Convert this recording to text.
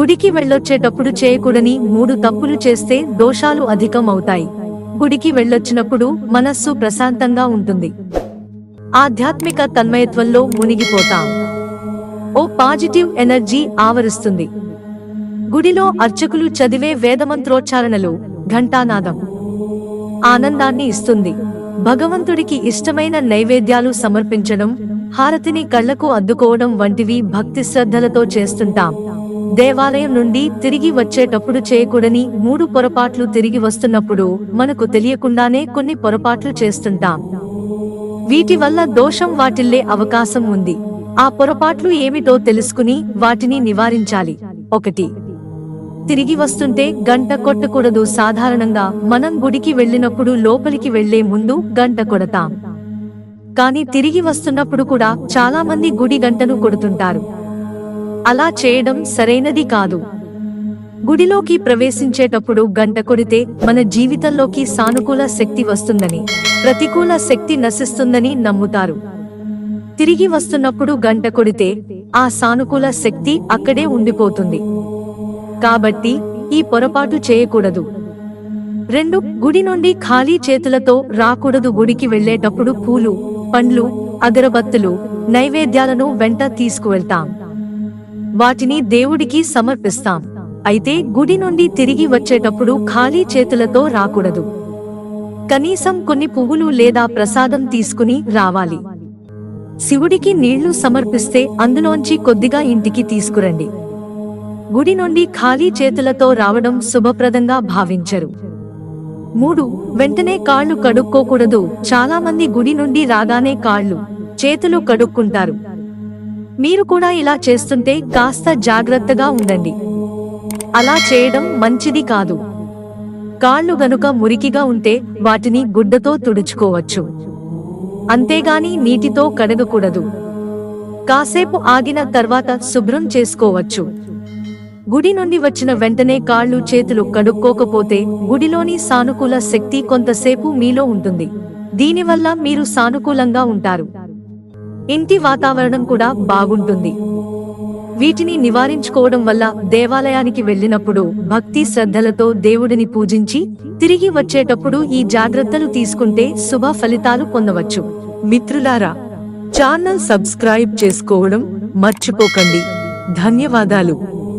గుడికి వెళ్ళొచ్చేటప్పుడు చేయకూడని మూడు తప్పులు చేస్తే దోషాలు అధికం అవుతాయి గుడికి వెళ్ళొచ్చినప్పుడు మనస్సు ప్రశాంతంగా ఉంటుంది. ఆధ్యాత్మిక తన్మయత్వంలో మునిగిపోతాం. O positive energy ఆవరిస్తుంది. గుడిలో అర్చకులు చదివే వేదమంత్రోచ్చారణలు ఘంటానాదం. ఆనందాన్ని ఇస్తుంది. భగవంతుడికి ఇష్టమైన నైవేద్యాలు సమర్పించడం హారతిని కళ్ళకు అద్దుకోవడం వంటివి భక్తి శ్రద్ధలతో చేస్తుంటాం. దేవాలయం నుండి తిరిగి వచ్చేటప్పుడు చేయకూడని మూడు పొరపాట్లు తిరిగి వస్తున్నప్పుడు మనకు తెలియకుండానే కొన్ని పొరపాట్లు చేస్తుంటాం. వీటి వల్ల దోషం వాటిల్లే అవకాశం ఉంది. ఆ పొరపాట్లు ఏమిటో తెలుసుకుని వాటిని నివారించాలి. ఒకటి. తిరిగి వస్తుంటే గంట కొట్టకూడదు. సాధారణంగా మనం గుడికి వెళ్ళినప్పుడు లోపలికి వెళ్ళే ముందు గంట కొడతాం. కానీ తిరిగి వస్తున్నప్పుడు కూడా చాలా మంది గుడి గంటను కొడుతుంటారు. అలా చేయడం సరైనది కాదు. గుడిలోకి ప్రవేశించేటప్పుడు గంట కొడితే మన జీవితంలోకి సానుకూల శక్తి వస్తుందని ప్రతికూల శక్తి నశిస్తుందని నమ్ముతారు. తిరిగి వస్తున్నప్పుడు గంట కొడితే ఆ సానుకూల శక్తి అక్కడే ఉండిపోతుంది. కాబట్టి ఈ పొరపాటు చేయకూడదు. రెండు గుడి నుండి ఖాళీ చేతులతో రాకూడదు గుడికి వెళ్ళేటప్పుడు పూలు పండ్లు అగరబత్తులు నైవేద్యాలను వెంట తీసుకువెళ్తాం. వాటిని దేవుడికి సమర్పిస్తాం. అయితే గుడి నుండి తిరిగి వచ్చేటప్పుడు ఖాళీ చేతులతో రాకూడదు. కనీసం కొన్ని పువ్వులు లేదా ప్రసాదం తీసుకుని రావాలి. శివుడికి నీళ్ళు సమర్పిస్తే అందులోంచి కొద్దిగా ఇంటికి తీసుకురండి. గుడి నుండి ఖాళీ చేతులతో రావడం శుభప్రదంగా భావించరు. మూడు వెంటనే కాళ్ళు కడుక్కోకూడదు. చాలామంది గుడి నుండి రాగానే కాళ్ళు చేతులు కడుక్కుంటారు. మీరు కూడా ఇలా చేస్తుంటే కాస్త జాగ్రత్తగా ఉండండి. అలా చేయడం మంచిది కాదు. కాళ్ళు గనుక మురికిగా ఉంటే వాటిని గుడ్డతో తుడుచుకోవచ్చు. అంతేగాని నీటితో కడగకూడదు. కాసేపు ఆగిన తర్వాత శుభ్రం చేసుకోవచ్చు. గుడి నుండి వచ్చిన వెంటనే కాళ్ళు చేతులు కడుక్కోకపోతే గుడిలోని సానుకూల శక్తి కొంతసేపు మీలో ఉంటుంది. దీనివల్ల మీరు సానుకూలంగా ఉంటారు. ఇంటి వాతావరణం కూడా బాగుంటుంది. వీటిని నివారించుకోవడం వల్ల దేవాలయానికి వెళ్ళినప్పుడు భక్తి శ్రద్ధలతో దేవుడిని పూజించి తిరిగి వచ్చేటప్పుడు ఈ జాగ్రత్తలు తీసుకుంటే శుభ ఫలితాలు పొందవచ్చు. మిత్రులారా ఛానల్ సబ్స్క్రైబ్ చేసుకోవడం మర్చిపోకండి. ధన్యవాదాలు.